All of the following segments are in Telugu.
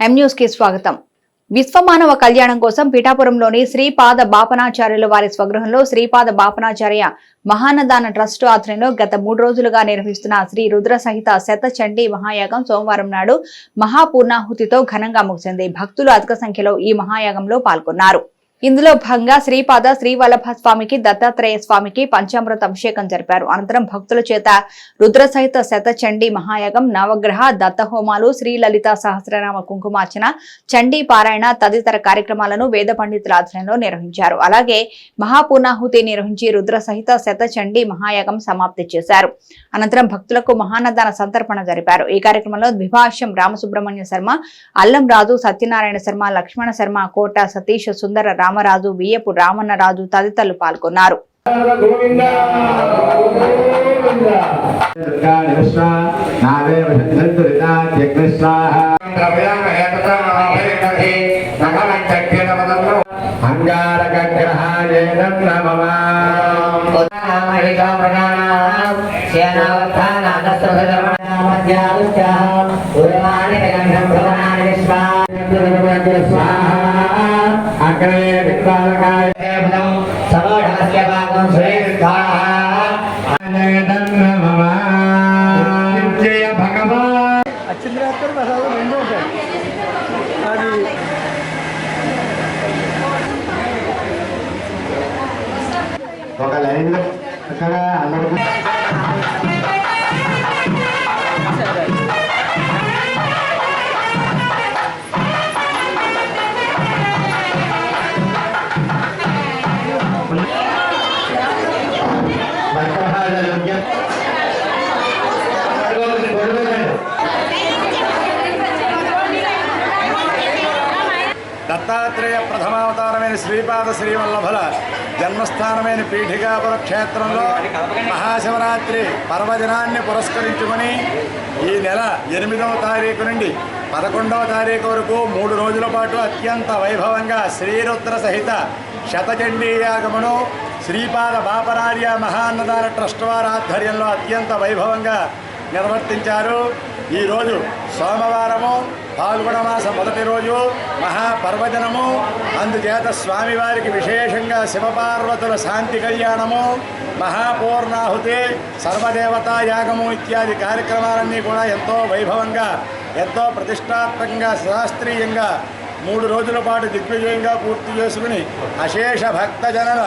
ఎం న్యూస్కి స్వాగతం. విశ్వమానవ కళ్యాణం కోసం పిఠాపురంలోని శ్రీపాద బాపనాచార్యులు వారి స్వగృహంలో శ్రీపాద బాపనాచార్య మహానదాన ట్రస్ట్ ఆధ్వర్యంలో గత మూడు రోజులుగా నిర్వహిస్తున్న శ్రీ రుద్ర సహిత శత చండీ మహాయాగం సోమవారం నాడు మహాపూర్ణాహుతితో ఘనంగా ముగిసింది. భక్తులు అధిక సంఖ్యలో ఈ మహాయాగంలో పాల్గొన్నారు. ఇందులో భాగంగా శ్రీపాద శ్రీవల్లభ స్వామికి దత్తాత్రేయ స్వామికి పంచామృత అభిషేకం జరిపారు. అనంతరం భక్తుల చేత రుద్ర సహిత శత మహాయాగం నవగ్రహ దత్తహోమాలు శ్రీ లలిత సహస్రనామ కుంకుమార్చన చండీ పారాయణ తదితర కార్యక్రమాలను వేద పండితుల ఆధ్వర్యంలో నిర్వహించారు. అలాగే మహాపూర్ణాహుతి నిర్వహించి రుద్ర సహిత శత మహాయాగం సమాప్తి చేశారు. అనంతరం భక్తులకు మహానదాన సంతర్పణ జరిపారు. ఈ కార్యక్రమంలో ద్విభాష్యం రామసుబ్రహ్మణ్య శర్మ అల్లం రాజు సత్యనారాయణ శర్మ లక్ష్మణ శర్మ కోట సతీష్ సుందర రామరాజు బియ్యపు రామన్న రాజు తదితరులు పాల్గొన్నారు. స్వాహ గోవింద దుర్గాని విశ్వ నాదేవ దురితాత్యగ్నిస్వాహ అంగారగ్రహాయేన నమః అగ్రే విద్వాలకాయ జయ భగవాన్ అచ్చింద్రాత్మక ప్రసాదం రెండో ఉంటాయి అది ఒక లైన్లో అక్కడ అందరికీ దత్తాత్రేయ ప్రథమావతారమైన శ్రీపాద శ్రీవల్లభల జన్మస్థానమైన పీఠికాపుర క్షేత్రంలో మహాశివరాత్రి పర్వదినాన్ని పురస్కరించుకొని ఈ నెల ఎనిమిదవ తారీఖు నుండి పదకొండవ తారీఖు వరకు మూడు రోజుల పాటు అత్యంత వైభవంగా శ్రీరుద్ర సహిత శతచండీ యాగమును శ్రీపాద బాపరార్య మహాన్నదాన ట్రస్ట్ వారి ఆధ్వర్యంలో అత్యంత వైభవంగా నిర్వర్తించారు. ఈరోజు సోమవారము పాల్గొన మాసం మొదటి రోజు మహాపర్వదినము. అందుచేత స్వామివారికి విశేషంగా శివపార్వతుల శాంతి కళ్యాణము మహాపూర్ణాహుతి సర్వదేవతా యాగము ఇత్యాది కార్యక్రమాలన్నీ కూడా ఎంతో వైభవంగా ఎంతో ప్రతిష్టాత్మకంగా శాస్త్రీయంగా మూడు రోజుల పాటు దిగ్విజయంగా పూర్తి చేసుకుని అశేష భక్తజనుల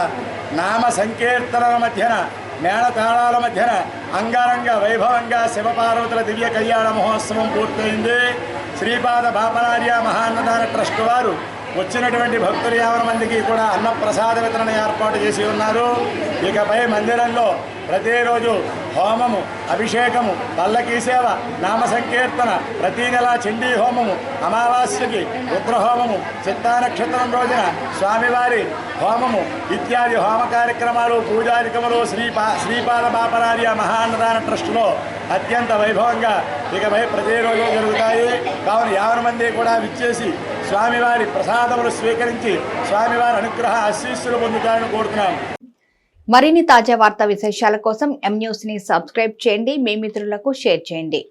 నామ సంకీర్తనల మధ్యన మేళతాళాల మధ్యన అంగారంగ వైభవంగా శివపార్వతుల దివ్య కళ్యాణ మహోత్సవం పూర్తయింది. శ్రీపాద బాపనార్య మహాన్నదాన ట్రస్ట్ వారు వచ్చినటువంటి భక్తులు యాభై మందికి కూడా అన్నప్రసాద వితరణ ఏర్పాటు చేసి ఉన్నారు. ఇకపై మందిరంలో ప్రతిరోజు హోమము అభిషేకము పల్లకీ సేవ నామ సంకీర్తన ప్రతి నెల చండీ హోమము అమావాస్యకి రుద్రహోమము చిత్తానక్షత్రం రోజున స్వామివారి హోమము ఇత్యాది హోమ కార్యక్రమాలు పూజాధికములు శ్రీపా శ్రీపాద బాపరార్య మహాన్నదాన ట్రస్టులో అత్యంత వైభవంగా ఇకపై ప్రతిరోజు జరుగుతుంది కావున యాభై మంది కూడా విచ్చేసి స్వామివారి ప్రసాదములు స్వీకరించి స్వామివారి అనుగ్రహ ఆశీస్సులు పొందుతారని కోరుతున్నాం. మరిన్ని తాజా వార్తా విశేషాల కోసం ఎం న్యూస్ని సబ్స్క్రైబ్ చేయండి. మీ మిత్రులకు షేర్ చేయండి.